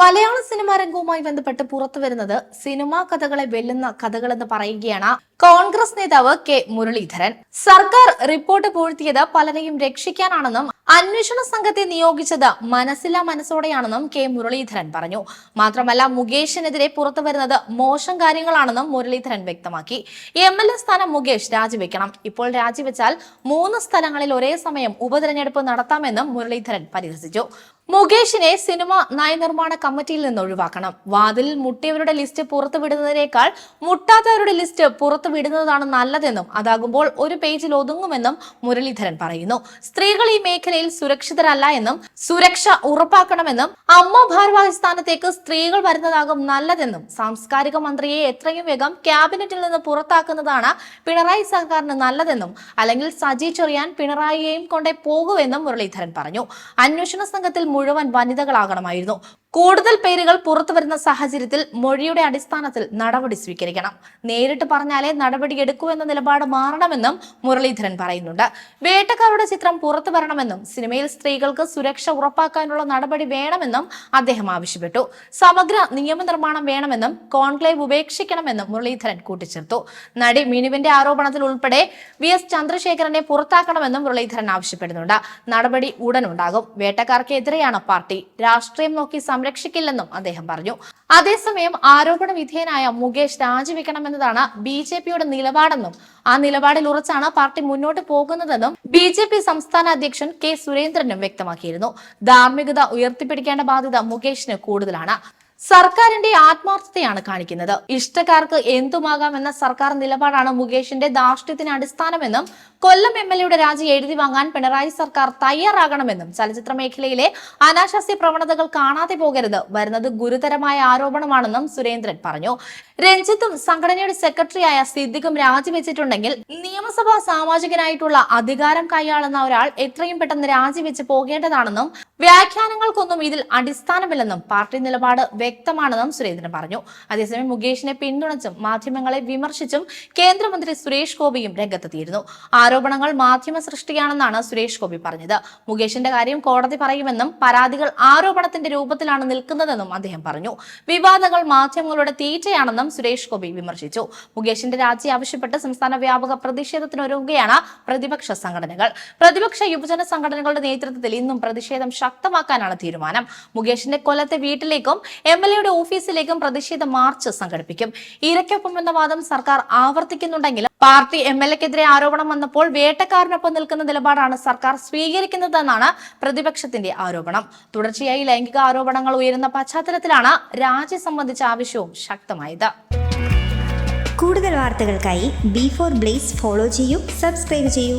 മലയാള cinema രംഗവുമായി ബന്ധപ്പെട്ട് പുറത്തു വരുന്നത് സിനിമാ കഥകളെ വെല്ലുന്ന കഥകളെന്ന് പറയുകയാണ് കോൺഗ്രസ് നേതാവ് കെ മുരളീധരൻ. സർക്കാർ റിപ്പോർട്ട് പൂഴ്ത്തിയത് പലരെയും രക്ഷിക്കാനാണെന്നും അന്വേഷണ സംഘത്തെ നിയോഗിച്ചത് മനസ്സില്ലാ മനസ്സോടെയാണെന്നും കെ മുരളീധരൻ പറഞ്ഞു. മാത്രമല്ല മുകേഷിനെതിരെ പുറത്തു വരുന്നത് മോശം കാര്യങ്ങളാണെന്നും മുരളീധരൻ വ്യക്തമാക്കി. എം എൽ എ സ്ഥാനം മുകേഷ് രാജിവെക്കണം. ഇപ്പോൾ രാജിവെച്ചാൽ മൂന്ന് സ്ഥലങ്ങളിൽ ഒരേ സമയം ഉപതെരഞ്ഞെടുപ്പ് നടത്താമെന്നും മുരളീധരൻ പരിഹസിച്ചു. മുകേഷിനെ സിനിമ നയനിർമ്മാണ കമ്മിറ്റിയിൽ നിന്ന് ഒഴിവാക്കണം. വാതിൽ മുട്ടിയവരുടെ ലിസ്റ്റ് പുറത്തുവിടുന്നതിനേക്കാൾ മുട്ടാത്തവരുടെ ലിസ്റ്റ് പുറത്തുവിടുന്നതാണ് നല്ലതെന്നും അതാകുമ്പോൾ ഒരു പേജിൽ ഒതുങ്ങുമെന്നും മുരളീധരൻ പറയുന്നു. സ്ത്രീകൾ ഈ മേഖലയിൽ സുരക്ഷിതരല്ല എന്നും സുരക്ഷ ഉറപ്പാക്കണമെന്നും അമ്മ ഭാരവാഹി സ്ഥാനത്തേക്ക് സ്ത്രീകൾ വരുന്നതാകും നല്ലതെന്നും സാംസ്കാരിക മന്ത്രിയെ എത്രയും വേഗം ക്യാബിനറ്റിൽ നിന്ന് പുറത്താക്കുന്നതാണ് പിണറായി സർക്കാരിന് നല്ലതെന്നും അല്ലെങ്കിൽ സജി ചൊറിയാൻ പിണറായിയെയും കൊണ്ടേ പോകുമെന്നും മുരളീധരൻ പറഞ്ഞു. അന്വേഷണ സംഘത്തിൽ മുഴുവൻ വനിതകളാകണമായിരുന്നു. കൂടുതൽ പേരുകൾ പുറത്തു വരുന്ന സാഹചര്യത്തിൽ മൊഴിയുടെ അടിസ്ഥാനത്തിൽ നടപടി സ്വീകരിക്കണം. നേരിട്ട് പറഞ്ഞാലേ നടപടി എടുക്കൂ എന്ന നിലപാട് മാറണമെന്നും മുരളീധരൻ പറയുന്നുണ്ട്. വേട്ടക്കാരുടെ ചിത്രം പുറത്തു വരണമെന്നും സിനിമയിൽ സ്ത്രീകൾക്ക് സുരക്ഷ ഉറപ്പാക്കാനുള്ള നടപടി വേണമെന്നും അദ്ദേഹം ആവശ്യപ്പെട്ടു. സമഗ്ര നിയമനിർമ്മാണം വേണമെന്നും കോൺക്ലേവ് ഉപേക്ഷിക്കണമെന്നും മുരളീധരൻ കൂട്ടിച്ചേർത്തു. നടി മിനുവിന്റെ ആരോപണത്തിൽ ഉൾപ്പെടെ വി. എസ്. ചന്ദ്രശേഖരനെ പുറത്താക്കണമെന്നും മുരളീധരൻ ആവശ്യപ്പെടുന്നുണ്ട്. നടപടി ഉടനുണ്ടാകും വേട്ടക്കാർക്കെതിരെയാണ് പാർട്ടി. രാഷ്ട്രീയം നോക്കി സംരക്ഷിക്കില്ലെന്നും അദ്ദേഹം പറഞ്ഞു. അതേസമയം ആരോപണ വിധേയനായ മുകേഷ് രാജിവെക്കണമെന്നതാണ് ബി ജെ പിയുടെ നിലപാടെന്നും ആ നിലപാടിൽ ഉറച്ചാണ് പാർട്ടി മുന്നോട്ട് പോകുന്നതെന്നും ബി ജെ പി സംസ്ഥാന അധ്യക്ഷൻ കെ സുരേന്ദ്രനും വ്യക്തമാക്കിയിരുന്നു. ധാർമ്മികത ഉയർത്തിപ്പിടിക്കേണ്ട ബാധ്യത മുകേഷിന് കൂടുതലാണ്. സർക്കാരിന്റെ ആത്മാർത്ഥതയാണ് കാണിക്കുന്നത്. ഇഷ്ടക്കാർക്ക് എന്തുമാകാം എന്ന സർക്കാർ നിലപാടാണ് മുകേഷിന്റെ ധാർഷ്ട്യത്തിന് അടിസ്ഥാനമെന്നും കൊല്ലം എം എൽ എയുടെ രാജി എഴുതി വാങ്ങാൻ പിണറായി സർക്കാർ തയ്യാറാകണമെന്നും ചലച്ചിത്ര മേഖലയിലെ അനാശാസ്യ പ്രവണതകൾ കാണാതെ പോകരുത് വരുന്നത് ഗുരുതരമായ ആരോപണമാണെന്നും സുരേന്ദ്രൻ പറഞ്ഞു. രഞ്ജിത്തും സംഘടനയുടെ സെക്രട്ടറിയായ സിദ്ദിഖും രാജിവെച്ചിട്ടുണ്ടെങ്കിൽ നിയമസഭാ സാമാജികനായിട്ടുള്ള അധികാരം കൈയാളുന്ന ഒരാൾ എത്രയും പെട്ടെന്ന് രാജിവെച്ച് പോകേണ്ടതാണെന്നും വ്യാഖ്യാനങ്ങൾക്കൊന്നും ഇതിൽ അടിസ്ഥാനമില്ലെന്നും പാർട്ടി നിലപാട് വ്യക്തമാണെന്നും സുരേന്ദ്രൻ പറഞ്ഞു. അതേസമയം മുകേഷിനെ പിന്തുണച്ചും മാധ്യമങ്ങളെ വിമർശിച്ചും കേന്ദ്രമന്ത്രി സുരേഷ് ഗോപിയും രംഗത്തെത്തിയിരുന്നു. ആരോപണങ്ങൾ മാധ്യമ സൃഷ്ടിയാണെന്നാണ് സുരേഷ് ഗോപി പറഞ്ഞത്. മുകേഷിന്റെ കാര്യം കോടതി പറയുമെന്നും പരാതികൾ ആരോപണത്തിന്റെ രൂപത്തിലാണ് നിൽക്കുന്നതെന്നും അദ്ദേഹം പറഞ്ഞു. വിവാദങ്ങൾ മാധ്യമങ്ങളുടെ തീറ്റയാണെന്നും സുരേഷ് ഗോപി വിമർശിച്ചു. മുകേഷിന്റെ രാജി ആവശ്യപ്പെട്ട് സംസ്ഥാന വ്യാപക പ്രതിഷേധത്തിനൊരുങ്ങുകയാണ് പ്രതിപക്ഷ സംഘടനകൾ. പ്രതിപക്ഷ യുവജന സംഘടനകളുടെ നേതൃത്വത്തിൽ ഇന്നും പ്രതിഷേധം ശക്തമാക്കാനാണ് തീരുമാനം. മുകേഷിന്റെ കൊല്ലത്തെ വീട്ടിലേക്കും എം എൽ എയുടെ ഓഫീസിലേക്കും പ്രതിഷേധ മാർച്ച് സംഘടിപ്പിക്കും. ഇരയ്ക്കൊപ്പം എന്ന വാദം സർക്കാർ ആവർത്തിക്കുന്നുണ്ടെങ്കിലും പാർട്ടി എം എൽ എക്കെതിരെ ആരോപണം വന്നപ്പോൾ വേട്ടക്കാരനൊപ്പം നിൽക്കുന്ന നിലപാടാണ് സർക്കാർ സ്വീകരിക്കുന്നതെന്നാണ് പ്രതിപക്ഷത്തിന്റെ ആരോപണം. തുടർച്ചയായി ലൈംഗിക ആരോപണങ്ങൾ ഉയരുന്ന പശ്ചാത്തലത്തിലാണ് രാജി സംബന്ധിച്ച ആവശ്യവും ശക്തമായത്. കൂടുതൽ വാർത്തകൾക്കായി ബി ഫോർ ബ്ലേസ് ഫോളോ ചെയ്യൂ സബ്സ്ക്രൈബ് ചെയ്യൂ.